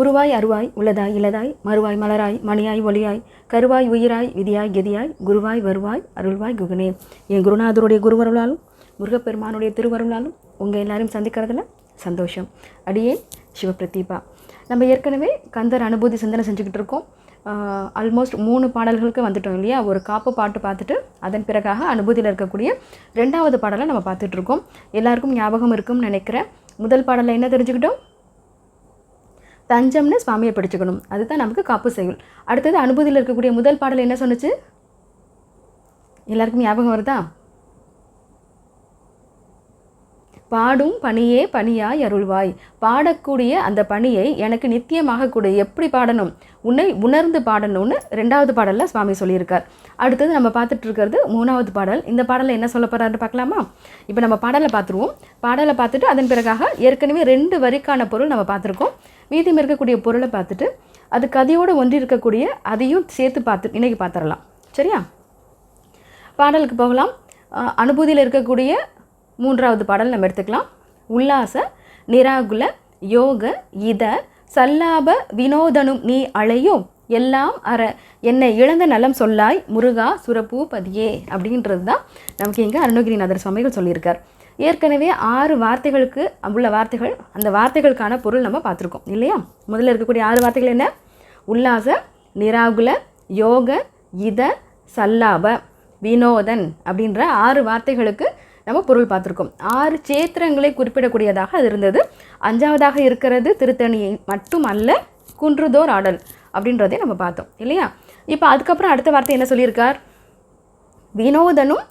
உருவாய் அருவாய் உள்ளதாய் இளதாய் மறுவாய் மலராய் மணியாய் ஒளியாய் கருவாய் உயிராய் விதியாய் கெதியாய் குருவாய் வருவாய் அருள்வாய் குகனே. என் குருநாதருடைய குருவருளாலும் முருகப்பெருமானுடைய திருவருளாலும் உங்கள் எல்லாரும் சந்திக்கிறதுல சந்தோஷம். அடியே சிவபிரதீபா நம்ம ஏற்கனவே கந்தர் அனுபூதி சிந்தனை செஞ்சுக்கிட்டு இருக்கோம். ஆல்மோஸ்ட் மூணு பாடல்களுக்கு வந்துட்டோம் இல்லையா? ஒரு காப்பு பாட்டு பார்த்துட்டு அதன் பிறகாக அனுபூதியில் இருக்கக்கூடிய ரெண்டாவது பாடலை நம்ம பார்த்துட்ருக்கோம் எல்லாருக்கும் ஞாபகம் இருக்கும்னு நினைக்கிறேன். முதல் பாடலில் என்ன தெரிஞ்சுக்கிட்டோம்? தஞ்சம்னு சுவாமியை படிச்சுக்கணும். அதுதான் நமக்கு காப்பு செய்யுள் அடுத்தது அனுபூதியில் இருக்கக்கூடிய முதல் பாடல் என்ன சொன்னுச்சு? எல்லாருக்கும் ஞாபகம் வருதா? பாடும் பணியே பணியாய் அருள்வாய். பாடக்கூடிய அந்த பணியை எனக்கு நித்தியமாக கொடு. எப்படி பாடணும்? உன்னை உணர்ந்து பாடணும்னு ரெண்டாவது பாடலில் சுவாமி சொல்லியிருக்கார். அடுத்தது நம்ம பார்த்துட்டு இருக்கிறது மூணாவது பாடல். இந்த பாடலில் என்ன சொல்ல போகிறாருன்னு பார்க்கலாமா? இப்போ நம்ம பாடலை பார்த்துருவோம். பாடலை பார்த்துட்டு அதன் பிறகாக ஏற்கனவே ரெண்டு வரிக்கான பொருள் நம்ம பார்த்துருக்கோம். மீதியும் இருக்கக்கூடிய பொருளை பார்த்துட்டு அது கதையோடு ஒன்றி இருக்கக்கூடிய அதையும் சேர்த்து பார்த்து இன்றைக்கி பார்த்துடலாம். சரியா? பாடலுக்கு போகலாம். அனுபூதியில் இருக்கக்கூடிய மூன்றாவது பாடல் நம்ம எடுத்துக்கலாம். உல்லாச நிராகுல யோக இத சல்லாப வினோதனும் நீ அழையும் எல்லாம் அற என்னை இழந்த நலம் சொல்லாய் முருகா சுரப்பூ பதியே அப்படின்றது தான் நமக்கு இங்கே அருணகிரிநாதர் சுவாமிகள் சொல்லியிருக்கார். ஏற்கனவே ஆறு வார்த்தைகளுக்கு உள்ள வார்த்தைகள் அந்த வார்த்தைகளுக்கான பொருள் நம்ம பார்த்துருக்கோம் இல்லையா? முதல்ல இருக்கக்கூடிய ஆறு வார்த்தைகள் என்ன? உல்லாச நிராகுல யோக இத சல்லாப வினோதன் அப்படின்ற ஆறு வார்த்தைகளுக்கு நம்ம பொருள் பார்த்துருக்கோம். ஆறு சேத்திரங்களை குறிப்பிடக்கூடியதாக அது இருந்தது. அஞ்சாவதாக இருக்கிறது திருத்தணியை மட்டும் அல்ல குன்றுதோர் ஆடல் அப்படின்றதே நம்ம பார்த்தோம் இல்லையா? இப்போ அதுக்கப்புறம் அடுத்த வார்த்தை என்ன சொல்லியிருக்கார்? வினோதனும்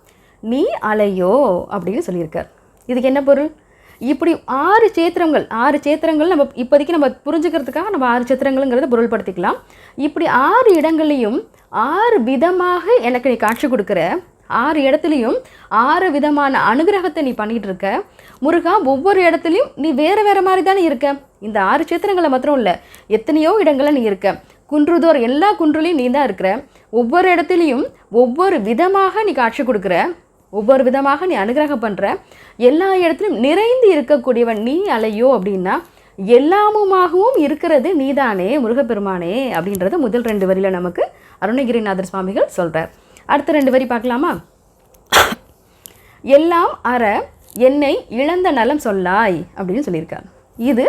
நீ அலையோ அப்படின்னு சொல்லியிருக்கார். இதுக்கு என்ன பொருள்? இப்படி ஆறு சேத்திரங்கள் ஆறு சேத்திரங்கள் நம்ம இப்போதைக்கு நம்ம புரிஞ்சுக்கிறதுக்காக நம்ம ஆறு சேத்திரங்கள்ங்கிறத பொருள்படுத்திக்கலாம். இப்படி ஆறு இடங்களையும் ஆறு விதமாக எனக்கு நீ காட்சி கொடுக்குற ஆறு இடத்துலையும் ஆறு விதமான அனுகிரகத்தை நீ பண்ணிகிட்டு இருக்க முருகா ஒவ்வொரு இடத்துலையும் நீ வேறு வேறு மாதிரி தானே இருக்க. இந்த ஆறு சேத்திரங்களை மாத்திரம் இல்லை எத்தனையோ இடங்களில் நீ இருக்க. குன்றுதோர் எல்லா குன்றுலையும் நீ தான் இருக்கிற. ஒவ்வொரு இடத்துலையும் ஒவ்வொரு விதமாக நீ காட்சி கொடுக்குற. ஒவ்வொரு விதமாக நீ அனுகிரகம் பண்ணுற எல்லா இடத்துலையும் நிறைந்து இருக்கக்கூடியவன் நீ அலையோ அப்படின்னா எல்லாமுமாகவும் இருக்கிறது நீதானே முருகப்பெருமானே அப்படின்றத முதல் ரெண்டு வரியில் நமக்கு அருணகிரிநாதர் சுவாமிகள் சொல்கிறார் அடுத்த ரெண்டு வரி பார்க்கலாமா? எல்லாம் அற என்னை இழந்த நலம் சொல்லாய் அப்படின்னு சொல்லியிருக்கார். இது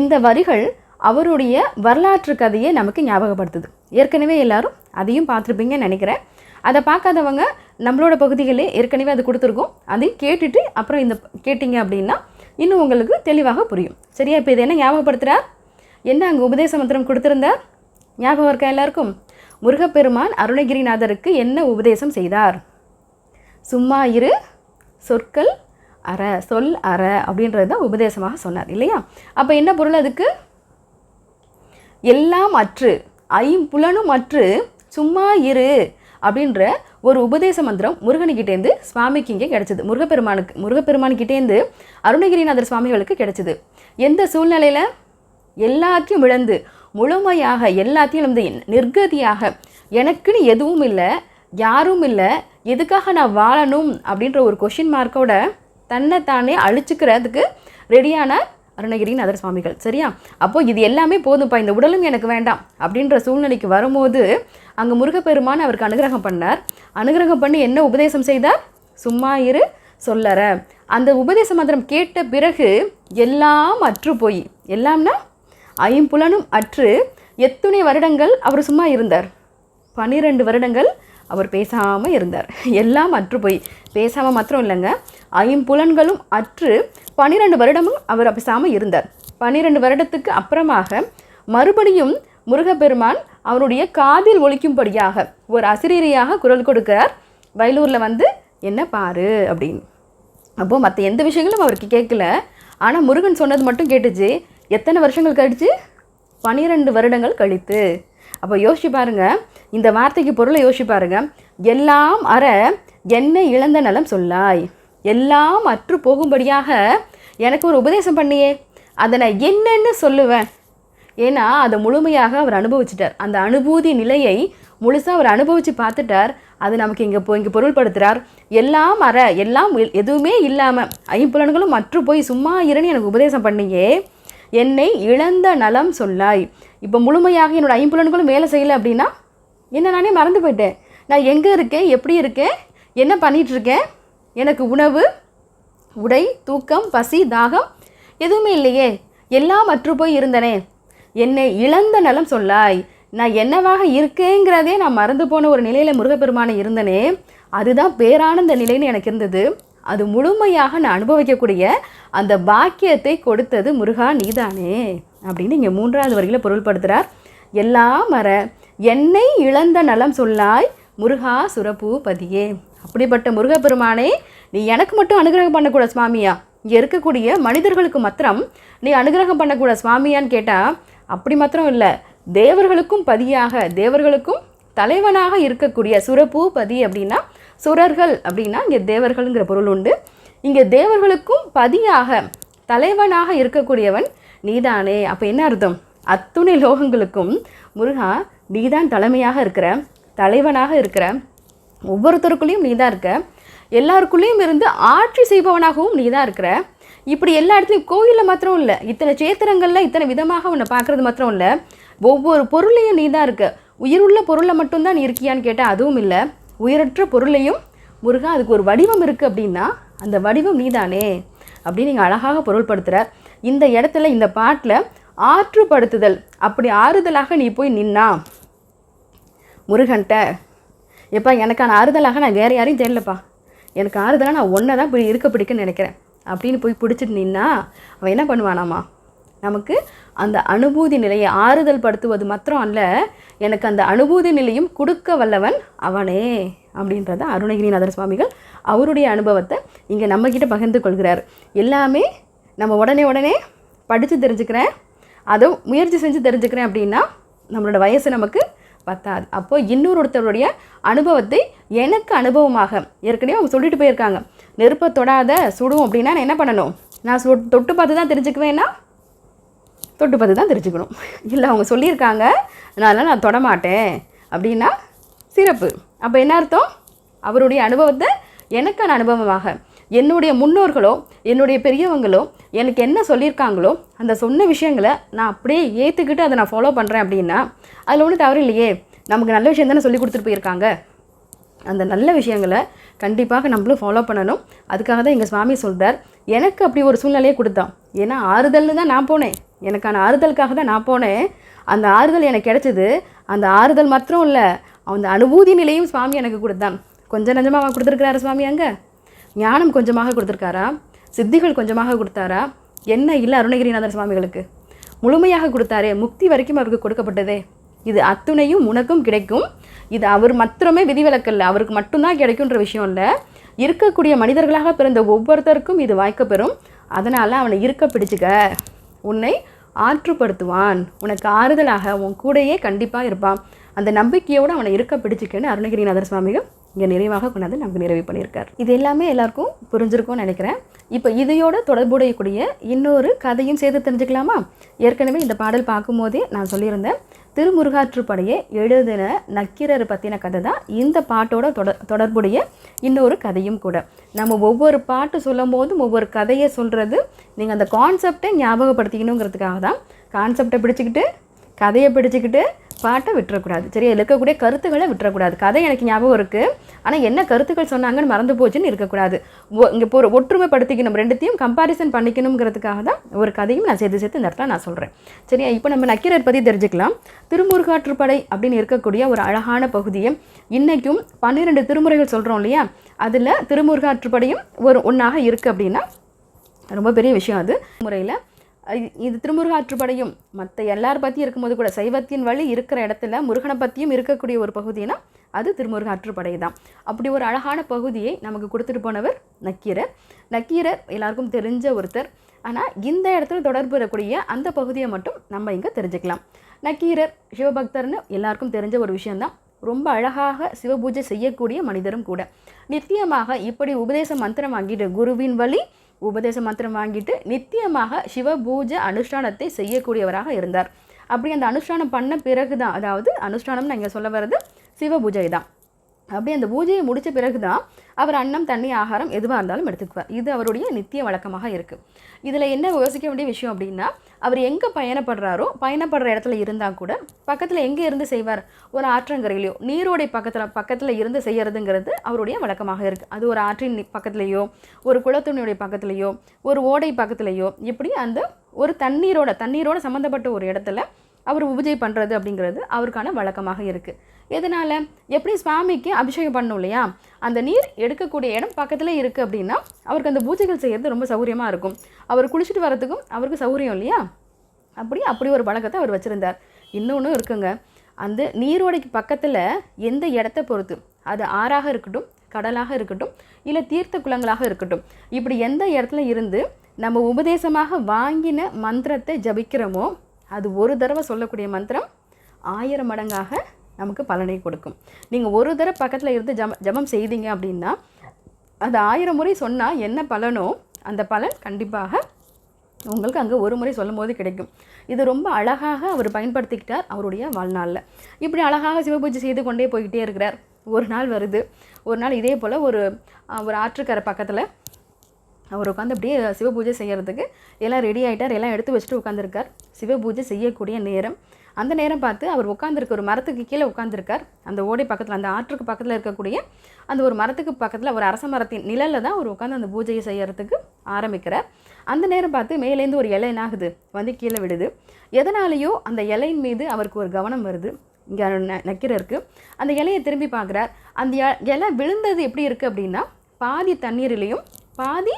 இந்த வரிகள் அவருடைய வரலாற்று கதையை நமக்கு ஞாபகப்படுத்துது. ஏற்கனவே எல்லாரும் அதையும் பார்த்துருப்பீங்கன்னு நினைக்கிறேன். அதை பார்க்காதவங்க நம்மளோட பகுதிகளே ஏற்கனவே அது கொடுத்துருக்கோம். அதையும் கேட்டுட்டு அப்புறம் இந்த கேட்டிங்க அப்படின்னா இன்னும் உங்களுக்கு தெளிவாக புரியும். சரியா? இப்போ இது என்ன ஞாபகப்படுத்துகிறார் என்ன அங்கே உபதேச மந்திரம் கொடுத்துருந்தார்? ஞாபகம் இருக்கா எல்லாருக்கும்? முருகப்பெருமான் அருணகிரிநாதருக்கு என்ன உபதேசம் செய்தார்? சும்மா இரு சொற்கள் அற சொல் அற அப்படின்றது தான் உபதேசமாக சொன்னார் இல்லையா? அப்போ என்ன பொருள் அதுக்கு? எல்லாம் அற்று ஐம்புலனும் அற்று சும்மா இரு அப்படின்ற ஒரு உபதேச மந்திரம் முருகனுக்கிட்டேருந்து சுவாமிக்கு இங்கே கிடச்சிது. முருகப்பெருமானுக்கு முருகப்பெருமானுக்கிட்டேருந்து அருணகிரிநாதர் சுவாமிகளுக்கு கிடைச்சது. எந்த சூழ்நிலையில்? எல்லாத்தையும் இழந்து முழுமையாக எல்லாத்தையும் வந்து நிர்கதியாக எனக்குன்னு எதுவும் இல்லை யாரும் இல்லை எதுக்காக நான் வாழணும் அப்படின்ற ஒரு கொஷின் மார்க்கோட தன்னைத்தானே அழிச்சுக்கிறதுக்கு ரெடியான அருணகிரிநாதர் சுவாமிகள் சரியா? அப்போது இது எல்லாமே போதும்ப்பா இந்த உடலும் எனக்கு வேண்டாம் அப்படின்ற சூழ்நிலைக்கு வரும்போது அங்கே முருகப்பெருமான் அவருக்கு அனுகிரகம் பண்ணார். அனுகிரகம் பண்ணி என்ன உபதேசம் செய்தார்? சும்மா இரு சொல்லற. அந்த உபதேச மந்திரம் கேட்ட பிறகு எல்லாம் அற்று போய் எல்லாம்னா ஐம்புலனும் அற்று எத்துணை வருடங்கள் அவர் சும்மா இருந்தார். பன்னிரெண்டு வருடங்கள் அவர் பேசாமல் இருந்தார். எல்லாம் அற்று போய். பேசாமல் மாத்திரம் இல்லைங்க. ஐம்புலன்களும் அற்று பன்னிரெண்டு வருடமும் அவர் பேசாமல் இருந்தார். பன்னிரெண்டு வருடத்துக்கு அப்புறமாக மறுபடியும் முருகப்பெருமான் அவருடைய காதில் ஒழிக்கும்படியாக ஒரு அசிரியரியாக குரல் கொடுக்கிறார். வயலூரில் வந்து என்ன பாரு? அப்படின்னு. அப்போது மற்ற எந்த விஷயங்களும் அவருக்கு கேட்கல. ஆனால் முருகன் சொன்னது மட்டும் கேட்டுச்சு. எத்தனை வருஷங்கள் கழிச்சு? பன்னிரெண்டு வருடங்கள் கழித்து. அப்போ யோசிச்சு பாருங்க. இந்த வார்த்தைக்கு பொருளை யோசிச்சு பாருங்க. எல்லாம் அற என்னை இழந்த நலம் சொல்லாய். எல்லாம் அற்று போகும்படியாக எனக்கு ஒரு உபதேசம் பண்ணியே. அதை நான் என்னென்னு சொல்லுவேன். ஏன்னா அதை முழுமையாக அவர் அனுபவிச்சிட்டார். அந்த அனுபூதி நிலையை முழுசாக அவர் அனுபவித்து பார்த்துட்டார். அது நமக்கு இங்கே போ இங்கே பொருள்படுத்துகிறார் எல்லாம் அற எல்லாம் எதுவுமே இல்லாமல் ஐம்புலன்களும் மற்று போய் சும்மா இருன்னு எனக்கு உபதேசம் பண்ணியே. என்னை இழந்த நலம் சொல்லாய். இப்போ முழுமையாக என்னோடய ஐம்புலன்களும் வேலை செய்யலை அப்படின்னா என்ன நானே மறந்து போயிட்டேன். நான் எங்கே இருக்கேன்? எப்படி இருக்கேன்? என்ன பண்ணிகிட்ருக்கேன் இருக்கேன் எனக்கு உணவு உடை தூக்கம் பசி தாகம் எதுவுமே இல்லையே. எல்லாம் மற்று போய் இருந்தனே. என்னை இழந்த நலம் சொல்லாய். நான் என்னவாக இருக்கேங்கிறதே நான் மறந்து போன ஒரு நிலையில் முருகப்பெருமானை இருந்தனே. அதுதான் பேரானந்த நிலைன்னு எனக்கு இருந்தது. அது முழுமையாக நான் அனுபவிக்கக்கூடிய அந்த பாக்கியத்தை கொடுத்தது முருகா நீதானே அப்படின்னு இங்கே மூன்றாவது வரியில் பொருள்படுத்துகிறார் எல்லாம் மற என்னை இழந்த நலம் சொல்லாய் முருகா சுரபூ பதியே. அப்படிப்பட்ட முருகப்பெருமானே நீ எனக்கு மட்டும் அனுகிரகம் பண்ணக்கூட சுவாமியா? இங்கே இருக்கக்கூடிய மனிதர்களுக்கு மாத்திரம் நீ அனுகிரகம் பண்ணக்கூட சுவாமியான்னு கேட்டால் அப்படி மாத்திரம் இல்லை. தேவர்களுக்கும் பதியாக தேவர்களுக்கும் தலைவனாக இருக்கக்கூடிய சுரபூ பதி அப்படின்னா சுரர்கள் அப்படின்னா இங்கே தேவர்கள்ங்கிற பொருள் உண்டு. இங்கே தேவர்களுக்கும் பதியாக தலைவனாக இருக்கக்கூடியவன் நீதானே. அப்போ என்ன அர்த்தம்? அத்துணை லோகங்களுக்கும் முருகா நீதான் தலைமையாக இருக்கிற தலைவனாக இருக்கிற ஒவ்வொருத்தருக்குள்ளேயும் நீ தான் இருக்க எல்லாருக்குள்ளேயும் இருந்து ஆட்சி செய்பவனாகவும் நீ தான் இருக்கிற. இப்படி எல்லா இடத்துலையும் கோயிலில் மாத்திரம் இல்லை இத்தனை சேத்திரங்களில் இத்தனை விதமாக உன்னை பார்க்குறது மாத்திரம் இல்லை ஒவ்வொரு பொருளையும் நீ தான் இருக்க. உயிருள்ள பொருளை மட்டும்தான் நீ இருக்கியான்னு கேட்டால் அதுவும் இல்லை. உயிரற்ற பொருளையும் முருகா அதுக்கு ஒரு வடிவம் இருக்குது அப்படின்னா அந்த வடிவம் நீதானே அப்படின்னு நீங்கள் அழகாக பொருள்படுத்துகிற இந்த இடத்துல இந்த பாட்டில் ஆற்றுப்படுத்துதல் அப்படி ஆறுதலாக நீ போய் நின்னா முருகன்ட்ட எப்பா எனக்கான ஆறுதலாக நான் வேறு யாரையும் தெரியலப்பா எனக்கு ஆறுதலாக நான் ஒன்றை தான் இப்படி இருக்க பிடிக்குன்னு நினைக்கிறேன். அப்படின்னு போய் பிடிச்சிட்டு நின்னா அவன் என்ன பண்ணுவானாமா? நமக்கு அந்த அனுபூதி நிலையை ஆறுதல் படுத்துவது மாத்திரம் அல்ல எனக்கு அந்த அனுபூதி நிலையும் கொடுக்க வல்லவன் அவனே அப்படின்றத அருணகிரிநாதர் சுவாமிகள் அவருடைய அனுபவத்தை இங்கே நம்மக்கிட்ட பகிர்ந்து கொள்கிறார். எல்லாமே நம்ம உடனே உடனே படித்து தெரிஞ்சுக்கிறேன். அதுவும் முயற்சி செஞ்சு தெரிஞ்சுக்கிறேன் அப்படின்னா நம்மளோட வயசு நமக்கு பத்தாது. அப்போது இன்னொருத்தருடைய அனுபவத்தை எனக்கு அனுபவமாக ஏற்கனவே அவங்க சொல்லிட்டு போயிருக்காங்க. நெருப்பை தொடாத சுடும் அப்படின்னா நான் என்ன பண்ணணும்? நான் சொ தொட்டு பார்த்து தான் தெரிஞ்சுக்குவேன்னா தொட்டு பார்த்து தான் தெரிஞ்சுக்கணும். இல்லை அவங்க சொல்லியிருக்காங்க. அதனால் நான் தொடமாட்டேன் அப்படின்னா சிறப்பு. அப்போ என்ன அர்த்தம்? அவருடைய அனுபவத்தை எனக்கான அனுபவமாக. என்னுடைய முன்னோர்களோ என்னுடைய பெரியவங்களோ எனக்கு என்ன சொல்லியிருக்காங்களோ அந்த சொன்ன விஷயங்களை நான் அப்படியே ஏற்றுக்கிட்டு அதை நான் ஃபாலோ பண்ணுறேன் அப்படின்னா அதில் ஒன்றும் தவறு இல்லையே. நமக்கு நல்ல விஷயம் தானே சொல்லி கொடுத்துட்டு போயிருக்காங்க. அந்த நல்ல விஷயங்களை கண்டிப்பாக நம்மளும் ஃபாலோ பண்ணணும். அதுக்காக தான் எங்கள் சுவாமி சொல்கிறார் எனக்கு அப்படி ஒரு சூழ்நிலையை கொடுத்தான். ஏன்னா ஆறுதல்னு தான் நான் போனேன். எனக்கான ஆறுதலுக்காக தான் நான் போனேன். அந்த ஆறுதல் எனக்கு கிடைச்சது. அந்த ஆறுதல் மாத்திரம் இல்லை அந்த அனுபூதி நிலையும் சுவாமி எனக்கு கொடுத்தான். கொஞ்சம் நஞ்சமாக கொடுத்துருக்கிறாரு சுவாமி அங்கே? ஞானம் கொஞ்சமாக கொடுத்துருக்காரா? சித்திகள் கொஞ்சமாக கொடுத்தாரா? என்ன இல்லை அருணகிரிநாதர் சுவாமிகளுக்கு? முழுமையாக கொடுத்தாரே முக்தி வரைக்கும் அவருக்கு கொடுக்கப்பட்டதே. இது அத்துணையும் உனக்கும் கிடைக்கும். இது அவர் மாத்திரமே விதிவிலக்கல்ல அவருக்கு மட்டும்தான் கிடைக்குன்ற விஷயம் இல்லை. இருக்கக்கூடிய மனிதர்களாக பிறந்த ஒவ்வொருத்தருக்கும் இது வாய்க்கப்பெறும். அதனால் அவனை இருக்க பிடிச்சிக்க. உன்னை ஆற்றுப்படுத்துவான். உனக்கு ஆறுதலாக உன் கூடையே கண்டிப்பாக இருப்பான். அந்த நம்பிக்கையோடு அவனை இருக்க பிடிச்சிக்கன்னு அருணகிரிநாதர் சுவாமிகள் இங்கே நிறைவாக கொண்டாந்து நமக்கு நிறைவு பண்ணியிருக்கார். இது எல்லாமே எல்லாருக்கும் புரிஞ்சிருக்கும்னு நினைக்கிறேன். இப்போ இதையோட தொடர்புடையக்கூடிய இன்னொரு கதையும் சேர்த்து தெரிஞ்சுக்கலாமா? ஏற்கனவே இந்த பாடல் பார்க்கும்போதே நான் சொல்லியிருந்தேன். திருமுருகாற்றுப்படையை எழுதின நக்கீரர் பற்றின கதை தான் இந்த பாட்டோட தொடர் தொடர்புடைய இன்னொரு கதையும் கூட. நம்ம ஒவ்வொரு பாட்டு சொல்லும் போதும் ஒவ்வொரு கதையை சொல்கிறது நீங்கள் அந்த கான்செப்டை ஞாபகப்படுத்திக்கணுங்கிறதுக்காக தான். கான்செப்டை பிடிச்சிக்கிட்டு கதையை பிடிச்சிக்கிட்டு பாட்டை விட்டுறக்கூடாது. சரி அதில் இருக்கக்கூடிய கருத்துக்களை விட்டுறக்கூடாது. கதை எனக்கு ஞாபகம் இருக்குது ஆனால் என்ன கருத்துக்கள் சொன்னாங்கன்னு மறந்து போச்சுன்னு இருக்கக்கூடாது. இங்கே இப்போ ஒரு ஒற்றுமைப்படுத்திக்கணும் ரெண்டுத்தையும் கம்பாரிசன் பண்ணிக்கணுங்கிறதுக்காக தான் ஒரு கதையும் நான் சேர்த்து சேர்த்து இந்த இடத்துல நான் சொல்கிறேன் சரியா இப்போ நம்ம நக்கீரர் பற்றி தெரிஞ்சுக்கலாம். திருமுருகாற்றுப்படை அப்படின்னு இருக்கக்கூடிய ஒரு அழகான பகுதியை இன்றைக்கும் பன்னிரெண்டு திருமுறைகள் சொல்கிறோம் இல்லையா? அதில் திருமுருகாற்றுப்படையும் ஒரு ஒன்றாக இருக்குது அப்படின்னா ரொம்ப பெரிய விஷயம் அது. முறையில் இது- இது திருமுருகாற்றுப்படையும். மற்ற எல்லார் பற்றியும் இருக்கும்போது கூட சைவத்தின் வழி இருக்கிற இடத்துல முருகனை பற்றியும் இருக்கக்கூடிய ஒரு பகுதினா அது திருமுருகாற்றுப்படை தான் அப்படி ஒரு அழகான பகுதியை நமக்கு கொடுத்துட்டு போனவர் நக்கீரர். நக்கீரர் எல்லாருக்கும் தெரிஞ்ச ஒருத்தர். ஆனால் இந்த இடத்துல தொடர்பு இருக்கக்கூடிய அந்த பகுதியை மட்டும் நம்ம இங்கே தெரிஞ்சுக்கலாம். நக்கீரர் சிவபக்தர்னு எல்லாருக்கும் தெரிஞ்ச ஒரு விஷயந்தான் ரொம்ப அழகாக சிவபூஜை செய்யக்கூடிய மனிதரும் கூட. நித்தியமாக இப்படி உபதேச மந்திரம் வாங்கிட்டு குருவின் வழி உபதேச மந்திரம் வாங்கிட்டு நித்தியமாக சிவ பூஜை அனுஷ்டானத்தை செய்யக்கூடியவராக இருந்தார். அப்படி அந்த அனுஷ்டானம் பண்ண பிறகு தான் அதாவது அனுஷ்டானம்னு நான் இங்கே சொல்ல வர்றது சிவ பூஜை தான் அப்படியே அந்த பூஜையை முடித்த பிறகு தான் அவர் அன்னம் தண்ணி ஆகாரம் எதுவாக இருந்தாலும் எடுத்துக்குவார். இது அவருடைய நித்திய வழக்கமாக இருக்குது இதில் என்ன யோசிக்க வேண்டிய விஷயம் அப்படின்னா அவர் எங்கே பயணப்படுறாரோ பயணப்படுற இடத்துல இருந்தால் கூட பக்கத்தில் எங்கே இருந்து செய்வார்? ஒரு ஆற்றங்கரையிலையோ நீரோடை பக்கத்தில் பக்கத்தில் இருந்து செய்கிறதுங்கிறது அவருடைய வழக்கமாக இருக்குது அது ஒரு ஆற்றின் பக்கத்துலேயோ ஒரு குளத்துணியுடைய பக்கத்துலேயோ ஒரு ஓடை பக்கத்துலேயோ இப்படி அந்த ஒரு தண்ணீரோட தண்ணீரோட சம்மந்தப்பட்ட ஒரு இடத்துல அவர் பூஜை பண்ணுறது அப்படிங்கிறது அவருக்கான வழக்கமாக இருக்குது எதனால்? எப்படி சுவாமிக்கு அபிஷேகம் பண்ணும் இல்லையா? அந்த நீர் எடுக்கக்கூடிய இடம் பக்கத்தில் இருக்குது அப்படின்னா அவருக்கு அந்த பூஜைகள் செய்கிறது ரொம்ப சௌகரியமாக இருக்கும். அவர் குளிச்சுட்டு வரத்துக்கும் அவருக்கு சௌகரியம் இல்லையா? அப்படி அப்படி ஒரு வழக்கத்தை அவர் வச்சுருந்தார். இன்னொன்று இருக்குங்க. அந்த நீரோடைக்கு பக்கத்தில் எந்த இடத்த பொறுத்து? அது ஆறாக இருக்கட்டும் கடலாக இருக்கட்டும் இல்லை தீர்த்த குளங்களாக இருக்கட்டும். இப்படி எந்த இடத்துல இருந்து நம்ம உபதேசமாக வாங்கின மந்திரத்தை ஜபிக்கிறோமோ அது ஒரு தடவை சொல்லக்கூடிய மந்திரம் ஆயிரம் மடங்காக நமக்கு பலனை கொடுக்கும். நீங்கள் ஒரு தடவை பக்கத்தில் இருந்து ஜம ஜபம் செய்தீங்க அப்படின்னா அது ஆயிரம் முறை சொன்னால் என்ன பலனோ அந்த பலன் கண்டிப்பாக உங்களுக்கு அங்கே ஒரு முறை சொல்லும் போது கிடைக்கும். இது ரொம்ப அழகாக அவர் பயன்படுத்திக்கிட்டார் அவருடைய வாழ்நாளில். இப்படி அழகாக சிவபூஜை செய்து கொண்டே போய்கிட்டே இருக்கிறார். ஒரு நாள் வருது. ஒரு நாள் இதே போல் ஒரு ஒரு ஆற்றுக்கரை பக்கத்தில் அவர் உட்காந்து அப்படியே சிவபூஜை செய்கிறதுக்கு எல்லாம் ரெடி ஆகிட்டார் எல்லாம் எடுத்து வச்சுட்டு உட்காந்துருக்கார் சிவபூஜை செய்யக்கூடிய நேரம். அந்த நேரம் பார்த்து அவர் உட்காந்துருக்க ஒரு மரத்துக்கு கீழே உட்காந்துருக்கார் அந்த ஓடை பக்கத்தில் அந்த ஆற்றுக்கு பக்கத்தில் இருக்கக்கூடிய அந்த ஒரு மரத்துக்கு பக்கத்தில் ஒரு அரச மரத்தின் நிழலில் தான் அவர் உட்காந்து அந்த பூஜையை செய்கிறதுக்கு ஆரம்பிக்கிறார். அந்த நேரம் பார்த்து மேலேருந்து ஒரு இலை என்னாகுது வந்து கீழே விடுது எதனாலேயோ அந்த இலையின் மீது அவருக்கு ஒரு கவனம் வருது. இங்கே நக்கீர இருக்குது அந்த இலையை திரும்பி பார்க்குறார். அந்த இலை விழுந்தது எப்படி இருக்குது அப்படின்னா பாதி தண்ணீர்லேயும் பாதி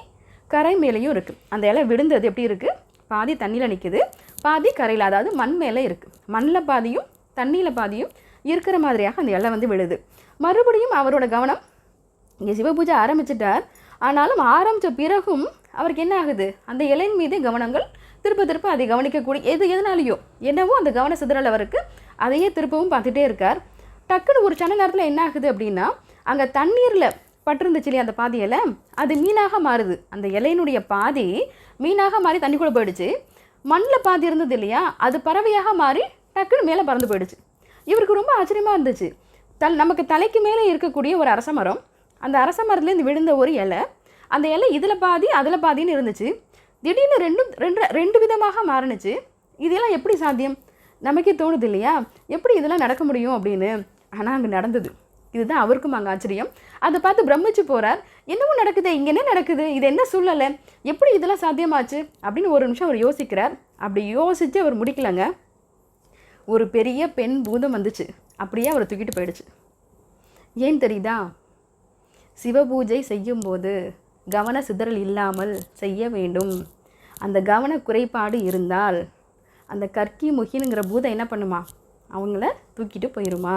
கரை மேலேயும் இருக்குது அந்த இலை விழுந்தது எப்படி இருக்குது பாதி தண்ணியில் நிற்குது பாதி கரையில் அதாவது மண் மேலே இருக்குது மண்ணில் பாதியும் தண்ணியில் பாதியும் இருக்கிற மாதிரியாக அந்த இலை வந்து விழுது. மறுபடியும் அவரோட கவனம் இங்கே சிவபூஜை ஆரம்பிச்சிட்டார். ஆனாலும் ஆரம்பித்த பிறகும் அவருக்கு என்ன ஆகுது? அந்த இலையின் மீது கவனங்கள் திருப்ப திருப்ப அதை கவனிக்கக்கூடிய எது எதனாலையோ என்னவோ அந்த கவன சிதறல் அவருக்கு அதையே திருப்பவும் பார்த்துட்டே இருக்கார். டக்குன்னு ஒரு சன நேரத்தில் என்ன ஆகுது அப்படின்னா அங்கே தண்ணீரில் பட்டிருந்துச்சு இல்லையா அந்த பாதி இலை? அது மீனாக மாறுது. அந்த இலையினுடைய பாதி மீனாக மாறி தண்ணிக்குள்ளே போயிடுச்சு. மண்ணில் பாதி இருந்தது இல்லையா? அது பறவையாக மாறி டக்குன்னு மேலே பறந்து போயிடுச்சு. இவருக்கு ரொம்ப ஆச்சரியமாக இருந்துச்சு. தல் நமக்கு தலைக்கு மேலே இருக்கக்கூடிய ஒரு அரச மரம். அந்த அரச மரத்துலேருந்து விழுந்த ஒரு இலை. அந்த இலை இதில் பாதி அதில் பாதின்னு இருந்துச்சு. திடீர்னு ரெண்டும் ரெண்டு ரெண்டு விதமாக மாறுனுச்சு. இதெல்லாம் எப்படி சாத்தியம்? நமக்கே தோணுது இல்லையா? எப்படி இதெல்லாம் நடக்க முடியும் அப்படின்னு. ஆனால் அங்கே நடந்தது. இதுதான் அவருக்கும் அங்கே ஆச்சரியம். அதை பார்த்து பிரமிச்சு போகிறார் என்னமோ நடக்குது இங்கே என்ன நடக்குது இது என்ன சூழ்நிலை எப்படி இதெல்லாம் சாத்தியமாச்சு அப்படின்னு ஒரு நிமிஷம் அவர் யோசிக்கிறார். அப்படி யோசித்து அவர் முடிக்கலங்க. ஒரு பெரிய பெண் பூதம் வந்துச்சு. அப்படியே அவரை தூக்கிட்டு போயிடுச்சு. ஏன் தெரியுதா? சிவபூஜை செய்யும்போது கவன சிதறல் இல்லாமல் செய்ய வேண்டும். அந்த கவன குறைபாடு இருந்தால் அந்த கற்கி முகினுங்கிற பூதம் என்ன பண்ணுமா? அவங்கள தூக்கிட்டு போயிருமா?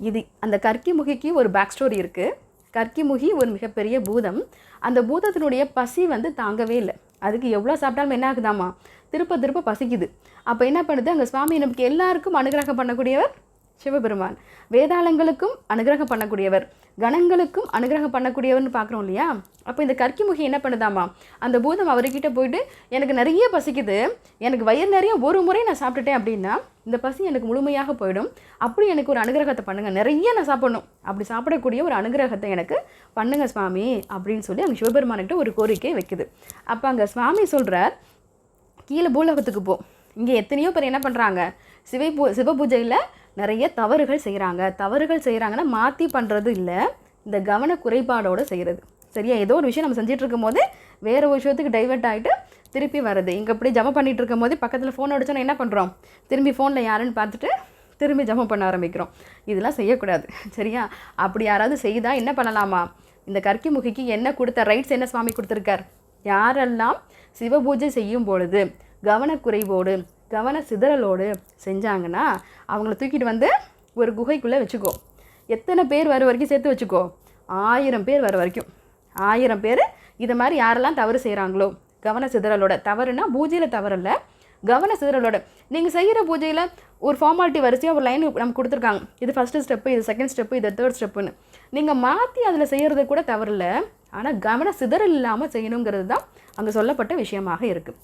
இது அந்த கர்க்கிமுகிக்கு முகிக்கு ஒரு பேக் ஸ்டோரி இருக்குது கர்க்கிமுகி முகி ஒரு மிகப்பெரிய பூதம். அந்த பூதத்தினுடைய பசி வந்து தாங்கவே இல்லை. அதுக்கு எவ்வளோ சாப்பிட்டாலும் என்ன ஆகுதாமா? திருப்ப திருப்ப பசிக்குது. அப்போ என்ன பண்ணுது? அங்கே சுவாமி நமக்கு எல்லாருக்கும் அனுகிரகம் பண்ணக்கூடியவர் சிவபெருமான். வேதாளங்களுக்கும் அனுகிரகம் பண்ணக்கூடியவர். கணங்களுக்கும் அனுகிரகம் பண்ணக்கூடியவர்னு பார்க்குறோம் இல்லையா? அப்போ இந்த கற்கிமுகி என்ன பண்ணுதாமா அந்த பூதம் அவர்கிட்ட போயிட்டு எனக்கு நிறைய பசிக்குது. எனக்கு வயிறு நிறைய ஒரு முறை நான் சாப்பிட்டுட்டேன் அப்படின்னா இந்த பசி எனக்கு முழுமையாக போயிடும். அப்படி எனக்கு ஒரு அனுகிரகத்தை பண்ணுங்கள் நிறைய நான் சாப்பிடணும். அப்படி சாப்பிடக்கூடிய ஒரு அனுகிரகத்தை எனக்கு பண்ணுங்க சுவாமி அப்படின்னு சொல்லி அங்கே சிவபெருமான்கிட்ட ஒரு கோரிக்கை வைக்குது. அப்போ அங்கே சுவாமி சொல்கிறார் கீழே பூலோகத்துக்கு போ. இங்கே எத்தனையோ பேர் என்ன பண்ணுறாங்க சிவை பூ சிவ பூஜையில் நிறைய தவறுகள் செய்கிறாங்க தவறுகள் செய்கிறாங்கன்னா மாற்றி பண்ணுறது இல்லை. இந்த கவன குறைபாடோடு செய்கிறது சரியா? ஏதோ ஒரு விஷயம் நம்ம செஞ்சிட்ருக்கும் போது வேறு ஒரு விஷயத்துக்கு டைவர்ட் ஆகிட்டு திருப்பி வருது இங்கே இப்படி ஜம பண்ணிகிட்டு இருக்கும் போது பக்கத்தில் ஃபோன் அடிச்சோன்னா என்ன பண்ணுறோம் திரும்பி ஃபோனில் யாருன்னு பார்த்துட்டு திரும்பி ஜம பண்ண ஆரம்பிக்கிறோம். இதெல்லாம் செய்யக்கூடாது. சரியா? அப்படி யாராவது செய்தால் என்ன பண்ணலாமா? இந்த கற்கி முகிக்கு என்ன கொடுத்த ரைட்ஸ் என்ன சுவாமி கொடுத்துருக்கார்? யாரெல்லாம் சிவபூஜை செய்யும் பொழுது கவனக்குறைவோடு கவன சிதறலோடு செஞ்சாங்கன்னா அவங்கள தூக்கிட்டு வந்து ஒரு குகைக்குள்ளே வச்சுக்கோ. எத்தனை பேர் வர வரைக்கும் சேர்த்து வச்சுக்கோ. ஆயிரம் பேர் வர வரைக்கும். ஆயிரம் பேர் இதை மாதிரி யாரெல்லாம் தவறு செய்கிறாங்களோ கவன சிதறலோட. தவறுனா பூஜையில் தவறில்ல. கவன சிதறலோட. நீங்கள் செய்கிற பூஜையில் ஒரு ஃபார்மாலிட்டி வரிசையாக ஒரு லைன் நமக்கு கொடுத்துருக்காங்க. இது ஃபஸ்ட்டு ஸ்டெப்பு இது செகண்ட் ஸ்டெப்பு இது தேர்ட் ஸ்டெப்புன்னு நீங்கள் மாற்றி அதில் செய்கிறது கூட தவறில்ல. ஆனால் கவன சிதறல் இல்லாமல் செய்யணுங்கிறது தான் அங்கே சொல்லப்பட்ட விஷயமாக இருக்குது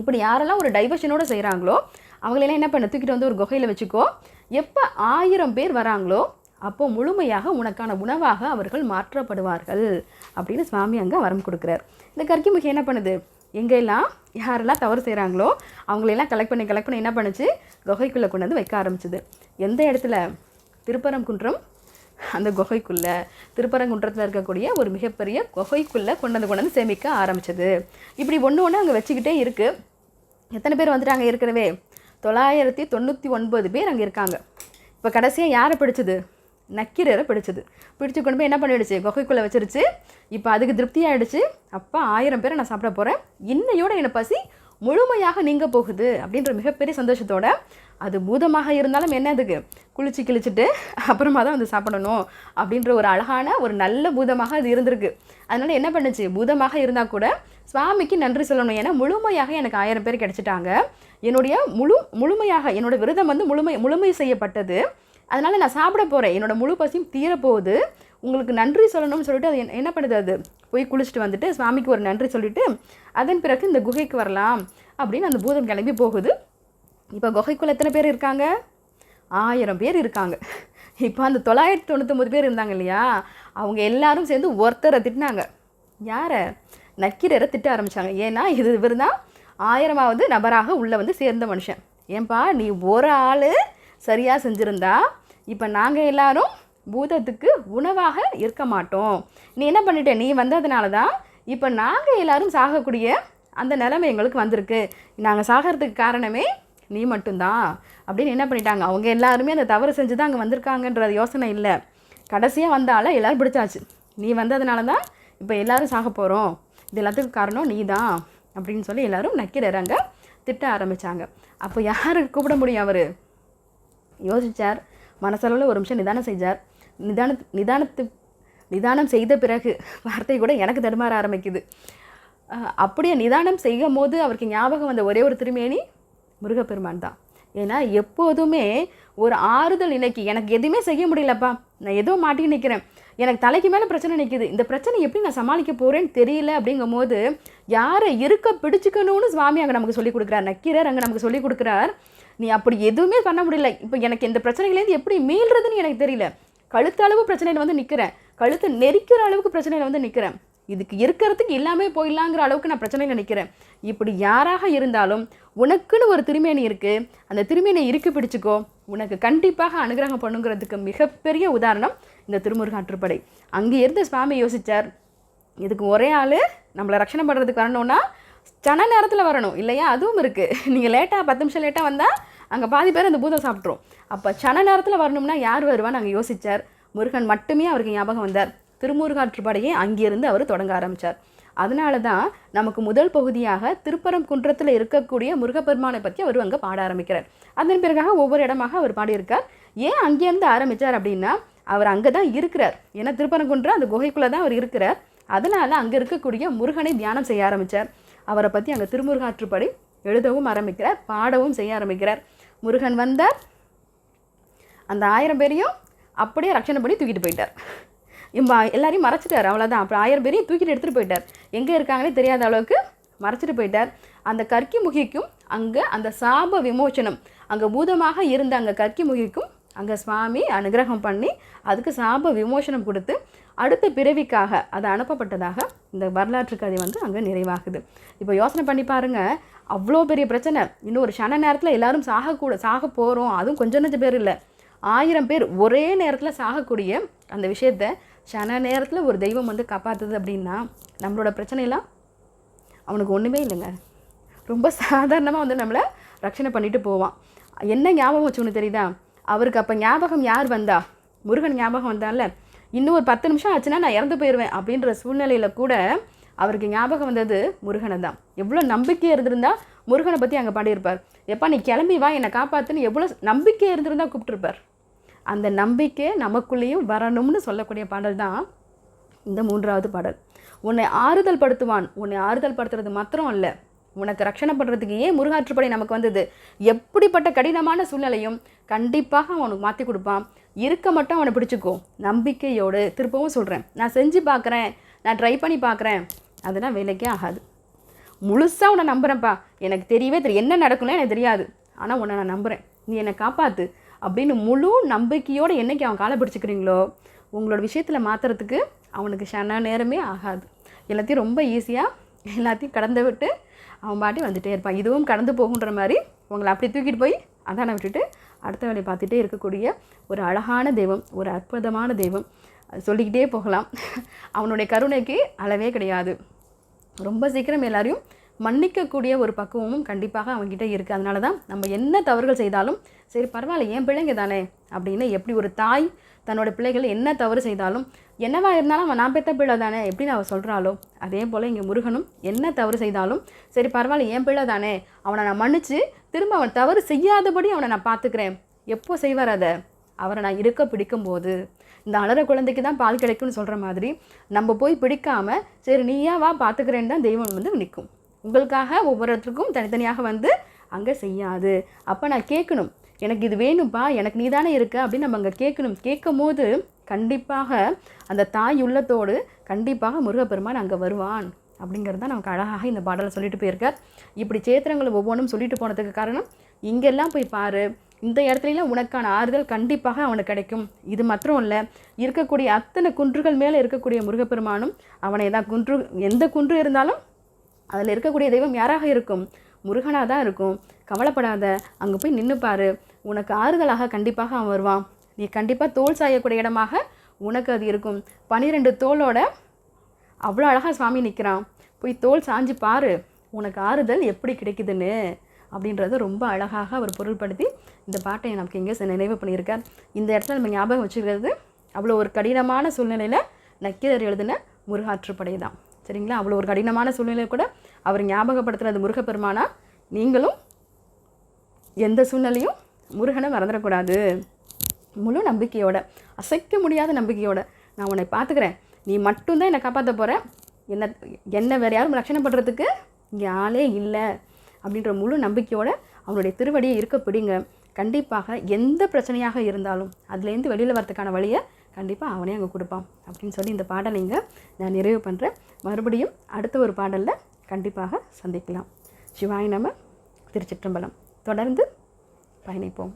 இப்படி யாரெல்லாம் ஒரு டைவர்ஷனோடு செய்கிறாங்களோ அவங்களெல்லாம் என்ன பண்ண தூக்கிட்டு வந்து ஒரு குகையில் வச்சுக்கோ. எப்போ ஆயிரம் பேர் வராங்களோ அப்போ முழுமையாக உனக்கான உணவாக அவர்கள் மாற்றப்படுவார்கள் அப்படின்னு சுவாமி அங்கே வரம் கொடுக்குறார். இந்த கற்கிமுகி என்ன பண்ணுது? எங்கெல்லாம் யாரெல்லாம் தவறு செய்கிறாங்களோ அவங்களெல்லாம் கலெக்ட் பண்ணி கலெக்ட் பண்ணி என்ன பண்ணுச்சு? குகைக்குள்ளே கொண்டு வந்து வைக்க ஆரம்பிச்சிது. எந்த இடத்துல? திருப்பரங்குன்றம் அந்த குகைக்குள்ளே திருப்பரங்குன்றத்தில் இருக்கக்கூடிய ஒரு மிகப்பெரிய குகைக்குள்ளே கொண்டாந்து கொண்டாந்து கொண்டு வந்து சேமிக்க ஆரம்பித்தது இப்படி ஒன்று ஒன்று அங்கே வச்சுக்கிட்டே இருக்குது எத்தனை பேர் வந்துட்டாங்க ஏற்கனவே? தொள்ளாயிரத்தி தொண்ணூற்றி ஒன்பது பேர் அங்கே இருக்காங்க. இப்போ கடைசியாக யாரை பிடிச்சது? நக்கீரரை பிடிச்சது. பிடிச்சு கொண்டு போய் என்ன பண்ணிடுச்சு? குகைக்குள்ளே வச்சிருச்சு. இப்போ அதுக்கு திருப்தி ஆயிடுச்சு. அப்பா ஆயிரம் பேரை நான் சாப்பிட போகிறேன் இன்னையோட என்னை பசி முழுமையாக நீங்க போகுது அப்படின்ற மிகப்பெரிய சந்தோஷத்தோட அது பூதமாக இருந்தாலும் என்ன அதுக்கு குளிச்சு கிழிச்சிட்டு அப்புறமா தான் வந்து சாப்பிடணும் அப்படின்ற ஒரு அழகான ஒரு நல்ல பூதமாக அது இருந்திருக்கு. அதனால என்ன பண்ணுச்சு? பூதமாக இருந்தால் கூட சுவாமிக்கு நன்றி சொல்லணும். ஏன்னா முழுமையாக எனக்கு ஆயிரம் பேர் கிடச்சிட்டாங்க. என்னுடைய முழு முழுமையாக என்னோடய விரதம் வந்து முழுமை முழுமை செய்யப்பட்டது. அதனால் நான் சாப்பிட போகிறேன் என்னோடய முழு பசியும் தீரப்போகுது. உங்களுக்கு நன்றி சொல்லணும்னு சொல்லிட்டு அது என்ன- பண்ணுது அது? போய் குளிச்சுட்டு வந்துட்டு சுவாமிக்கு ஒரு நன்றி சொல்லிவிட்டு அதன் பிறகு இந்த குகைக்கு வரலாம் அப்படின்னு அந்த பூதம் கிளம்பி போகுது. இப்போ குகைக்குள்ளே எத்தனை பேர் இருக்காங்க? ஆயிரம் பேர் இருக்காங்க. இப்போ அந்த தொள்ளாயிரத்தி தொண்ணூத்தொம்பது பேர் இருந்தாங்க இல்லையா? அவங்க எல்லாரும் சேர்ந்து ஒருத்தரை திட்டினாங்க. யாரை? நக்கீரரை திட்ட ஆரம்பித்தாங்க ஏன்னா இது இவர் தான் ஆயிரமாவது நபராக உள்ளே வந்து சேர்ந்த மனுஷன். ஏன்பா நீ ஒரு ஆள் சரியாக செஞ்சுருந்தா இப்போ நாங்கள் எல்லாரும் பூதத்துக்கு உணவாக இருக்க மாட்டோம். நீ என்ன பண்ணிட்ட? நீ வந்ததுனால தான் இப்போ நாங்கள் எல்லாரும் சாகக்கூடிய அந்த நிலைமை எங்களுக்கு வந்திருக்கு. நாங்கள் சாகிறதுக்கு காரணமே நீ மட்டும்தான் அப்படின்னு என்ன பண்ணிட்டாங்க? அவங்க எல்லாருமே அந்த தவறு செஞ்சு தான் அங்கே வந்திருக்காங்கன்ற யோசனை இல்லை. கடைசியாக வந்தால எல்லோரும் பிடிச்சாச்சு. நீ வந்ததுனால தான் இப்போ எல்லோரும் சாக போகிறோம் இது எல்லாத்துக்கும் காரணம் நீ தான் அப்படின்னு சொல்லி எல்லோரும் நக்கிடுறாங்க திட்ட ஆரம்பித்தாங்க அப்போ யாருக்கு கூப்பிட முடியும் அவர்? யோசிச்சார். மனசளவில் ஒரு நிமிஷம் நிதானம் செஞ்சார். நிதான நிதானத்து நிதானம் செய்த பிறகு வார்த்தை கூட எனக்கு தடுமாற ஆரம்பிக்குது. அப்படியே நிதானம் செய்யும் போது அவருக்கு ஞாபகம் வந்த ஒரே ஒரு திருமேனி முருகப்பெருமான் தான். ஏன்னா எப்போதுமே ஒரு ஆறுதல் இன்னைக்கு. எனக்கு எதுவுமே செய்ய முடியலப்பா. நான் ஏதோ மாட்டி நிற்கிறேன் எனக்கு தலைக்கு மேலே பிரச்சனை நிற்கிது இந்த பிரச்சனை எப்படி நான் சமாளிக்க போகிறேன்னு தெரியல அப்படிங்கும் போது யாரை இருக்க பிடிச்சிக்கணும்னு சுவாமி அங்கே நமக்கு சொல்லி கொடுக்குறார். நக்கீரர் அங்கே நமக்கு சொல்லிக் கொடுக்குறார். நீ அப்படி எதுவுமே பண்ண முடியல. இப்போ எனக்கு இந்த பிரச்சனையிலேருந்து எப்படி மீள்றதுன்னு எனக்கு தெரியல. கழுத்தளவு அளவு பிரச்சனையில் வந்து நிற்கிறேன் கழுத்து நெரிக்கிற அளவுக்கு பிரச்சனையில் வந்து நிற்கிறேன் இதுக்கு இருக்கிறதுக்கு எல்லாமே போயிடலாங்கிற அளவுக்கு நான் பிரச்சனை நிற்கிறேன் இப்படி யாராக இருந்தாலும் உனக்குன்னு ஒரு திருமேனி இருக்குது அந்த திருமேனியை இருக்கு பிடிச்சிக்கோ. உனக்கு கண்டிப்பாக அனுகிரகம் பண்ணுங்கிறதுக்கு மிகப்பெரிய உதாரணம் இந்த திருமுருகன் அற்றுப்படை அங்கே இருந்து சுவாமி யோசித்தார் இதுக்கு ஒரே ஆள் நம்மளை ரட்சணை பண்ணுறதுக்கு வரணும்னா சன நேரத்தில் வரணும். இல்லையா? அதுவும் இருக்குது நீங்கள் லேட்டாக பத்து நிமிஷம் லேட்டாக வந்தால் அங்கே பாதி பேர் அந்த பூதம் சாப்பிட்ரும் அப்போ சன நேரத்தில் வரணும்னா யார் வருவான்னு அங்கே யோசிச்சார். முருகன் மட்டுமே அவருக்கு ஞாபகம் வந்தார். திருமுருகாற்றுப்படையை அங்கிருந்து அவர் தொடங்க ஆரம்பித்தார் அதனால தான் நமக்கு முதல் பகுதியாக திருப்பரம் குன்றத்தில் இருக்கக்கூடிய முருகப்பெருமானை பற்றி அவர் அங்கே பாட ஆரம்பிக்கிறார். அதன் பிறகாக ஒவ்வொரு இடமாக அவர் பாடியிருக்கார். ஏன் அங்கேருந்து ஆரம்பித்தார் அப்படின்னா அவர் அங்கே தான் இருக்கிறார். ஏன்னா திருப்பரங்குன்றம் அந்த குகைக்குள்ளே தான் அவர் இருக்கிறார். அதனால் அங்கே இருக்கக்கூடிய முருகனை தியானம் செய்ய ஆரம்பித்தார் அவரை பற்றி அங்கே திருமுருகாற்றுப்படி எழுதவும் ஆரம்பிக்கிறார் பாடவும் செய்ய ஆரம்பிக்கிறார். முருகன் வந்தார். அந்த ஆயிரம் பேரையும் அப்படியே ரட்சணை பண்ணி தூக்கிட்டு போயிட்டார். எல்லாரையும் மறைச்சிட்டார். அவ்வளோதான் அப்புறம் ஆயிரம் பேரையும் தூக்கிட்டு எடுத்துகிட்டு போயிட்டார். எங்கே இருக்காங்களே தெரியாத அளவுக்கு மறைச்சிட்டு போயிட்டார். அந்த கற்கி முகிக்கும் அங்கே அந்த சாப விமோச்சனம். அங்கே பூதமாக இருந்த அங்கே கற்கி முகிக்கும் அங்கே சுவாமி அனுகிரகம் பண்ணி அதுக்கு சாப விமோசனம் கொடுத்து அடுத்த பிறவிக்காக அது அனுப்பப்பட்டதாக இந்த வரலாற்று கதை வந்து அங்கே நிறைவாகுது. இப்போ யோசனை பண்ணி பாருங்கள் அவ்வளோ பெரிய பிரச்சனை. இன்னும் ஒரு சன நேரத்தில் எல்லாரும் சாகக்கூட சாக போகிறோம் அதுவும் கொஞ்சம் நஞ்ச பேர் இல்லை. ஆயிரம் பேர் ஒரே நேரத்தில் சாகக்கூடிய அந்த விஷயத்தை சன நேரத்தில் ஒரு தெய்வம் வந்து காப்பாற்றுது அப்படின்னா நம்மளோட பிரச்சனையெல்லாம் அவனுக்கு ஒன்றுமே இல்லைங்க. ரொம்ப சாதாரணமாக வந்து நம்மளை ரட்சணை பண்ணிட்டு போவான். என்ன ஞாபகம் வச்சுன்னு தெரியுதா? அவருக்கு அப்போ ஞாபகம் யார் வந்தா? முருகன் ஞாபகம் வந்தான்ல. இன்னும் ஒரு பத்து நிமிஷம் ஆச்சுன்னா நான் இறந்து போயிடுவேன் அப்படின்ற சூழ்நிலையில் கூட அவருக்கு ஞாபகம் வந்தது முருகனை தான். எவ்வளோ நம்பிக்கை இருந்திருந்தா முருகனை பற்றி அங்கே பாடியிருப்பார். எப்பா நீ கிளம்பி வா என்னை காப்பாற்றுன்னு எவ்வளோ நம்பிக்கை இருந்திருந்தா கூப்பிட்டுருப்பார். அந்த நம்பிக்கை நமக்குள்ளேயும் வரணும்னு சொல்லக்கூடிய பாடல் தான் இந்த மூன்றாவது பாடல். உன்னை ஆறுதல் படுத்துவான். உன்னை ஆறுதல் படுத்துறது மாத்திரம் இல்லை உனக்கு ரட்சணை பண்ணுறதுக்கு ஏன் முருகாற்றுப்படை நமக்கு வந்தது? எப்படிப்பட்ட கடினமான சூழ்நிலையும் கண்டிப்பாக அவனுக்கு மாற்றி கொடுப்பான். இருக்க மட்டும் அவனை பிடிச்சிக்கோ. நம்பிக்கையோடு திருப்பவும் சொல்கிறேன் நான் செஞ்சு பார்க்குறேன் நான் ட்ரை பண்ணி பார்க்குறேன் அதெல்லாம் வேலைக்கே ஆகாது. முழுசாக உன்னை நம்புகிறேன்ப்பா எனக்கு தெரியவே தெரியும் என்ன நடக்கணும் எனக்கு தெரியாது. ஆனால் உன்னை நான் நம்புகிறேன் நீ என்னை காப்பாற்று அப்படின்னு முழு நம்பிக்கையோடு என்னைக்கு அவன் காலை பிடிச்சிக்கிறீங்களோ உங்களோட விஷயத்தில் மாற்றுறதுக்கு அவனுக்கு ஷன நேரமே ஆகாது. எல்லாத்தையும் ரொம்ப ஈஸியாக எல்லாத்தையும் கடந்து விட்டு அவன் பாட்டி வந்துகிட்டே இருப்பான். இதுவும் கடந்து போகுன்ற மாதிரி உங்களை அப்படி தூக்கிட்டு போய் அதான விட்டுட்டு அடுத்த வேலையை பார்த்துட்டே இருக்கக்கூடிய ஒரு அழகான தெய்வம் ஒரு அற்புதமான தெய்வம். அது சொல்லிக்கிட்டே போகலாம். அவனுடைய கருணைக்கு அளவே கிடையாது. ரொம்ப சீக்கிரம் எல்லாரையும் மன்னிக்கக்கூடிய ஒரு பக்குவமும் கண்டிப்பாக அவங்ககிட்ட இருக்குது அதனால தான் நம்ம என்ன தவறுகள் செய்தாலும் சரி பரவாயில்ல என் பிள்ளைங்க தானே அப்படின்னு எப்படி ஒரு தாய் தன்னோட பிள்ளைகள் என்ன தவறு செய்தாலும் என்னவா இருந்தாலும் அவன் நான் பெற்ற பிள்ளை தானே எப்படின்னு அவள் சொல்கிறாளோ அதே போல் இங்கே முருகனும் என்ன தவறு செய்தாலும் சரி பரவாயில்ல என் பிள்ளை தானே அவனை நான் மன்னிச்சு திரும்ப அவன் தவறு செய்யாதபடி அவனை நான் பார்த்துக்கிறேன் எப்போ செய்வார் அதை? அவரை நான் இருக்க பிடிக்கும்போது இந்த அலற குழந்தைக்கு தான் பால் கிடைக்கும்னு சொல்கிற மாதிரி நம்ம போய் பிடிக்காம சரி நீயா வா பார்த்துக்கிறேன்னு தான் தெய்வம் வந்து நிற்கும் உங்களுக்காக ஒவ்வொருத்தருக்கும் தனித்தனியாக வந்து அங்கே செய்யாது. அப்போ நான் கேட்கணும் எனக்கு இது வேணும்ப்பா எனக்கு நீ தானே இருக்க அப்படின்னு நம்ம அங்கே கேட்கணும். கேட்கும் போது கண்டிப்பாக அந்த தாய் உள்ளத்தோடு கண்டிப்பாக முருகப்பெருமான் அங்கே வருவான் அப்படிங்கிறத நமக்கு அழகாக இந்த பாடலை சொல்லிட்டு போயிருக்கார். இப்படி சேத்திரங்களை ஒவ்வொன்றும் சொல்லிட்டு போனதுக்கு காரணம் இங்கெல்லாம் போய் பாரு இந்த இடத்துலலாம் உனக்கான ஆறுதல் கண்டிப்பாக அவனுக்கு கிடைக்கும். இது மாத்திரம் இல்லை இருக்கக்கூடிய அத்தனை குன்றுகள் மேலே இருக்கக்கூடிய முருகப்பெருமானும் அவனை ஏதாவது குன்று எந்த குன்று இருந்தாலும் அதில் இருக்கக்கூடிய தெய்வம் யாராக இருக்கும்? முருகனாக தான் இருக்கும். கவலைப்படாத அங்கே போய் நின்று உனக்கு ஆறுதலாக கண்டிப்பாக அவன் வருவான். நீ கண்டிப்பாக தோல் சாயக்கூடிய இடமாக உனக்கு அது இருக்கும். பனிரெண்டு தோலோட அவ்வளோ அழகாக சுவாமி நிற்கிறான் போய் தோல் சாஞ்சு பாரு. உனக்கு ஆறுதல் எப்படி கிடைக்குதுன்னு? அப்படின்றத ரொம்ப அழகாக அவர் பொருள்படுத்தி இந்த பாட்டை நமக்கு எங்கே நினைவு பண்ணியிருக்கார். இந்த இடத்துல நம்ம ஞாபகம் வச்சுக்கிறது அவ்வளோ ஒரு கடினமான சூழ்நிலையில் நக்கீரர் எழுதின முருகாற்றுப்படை தான் சரிங்களா? அவ்வளோ ஒரு கடினமான சூழ்நிலை கூட அவர் ஞாபகப்படுத்துகிறது முருகப்பெருமானா? நீங்களும் எந்த சூழ்நிலையும் முருகனை மறந்துடக்கூடாது. முழு நம்பிக்கையோட அசைக்க முடியாத நம்பிக்கையோட நான் உன்னை பார்த்துக்கிறேன். நீ மட்டும்தான் என்னை காப்பாற்ற போகிறேன் என்ன என்ன வேறு யாரும் ரட்சணைப்படுறதுக்கு இங்கே ஆளே இல்லை அப்படின்ற முழு நம்பிக்கையோட அவனுடைய திருவடியை இருக்க பிடிங்க. கண்டிப்பாக எந்த பிரச்சனையாக இருந்தாலும் அதுலேருந்து வெளியில் வரதுக்கான வழியை கண்டிப்பாக அவனே அங்கே கொடுப்பான் அப்படின்னு சொல்லி இந்த பாடலை இங்கே நான் நிறைவு பண்ணுறேன் மறுபடியும் அடுத்த ஒரு பாடலில் கண்டிப்பாக சந்திக்கலாம். சிவாய் நம திருச்சிற்றம்பலம். தொடர்ந்து பயணிப்போம்.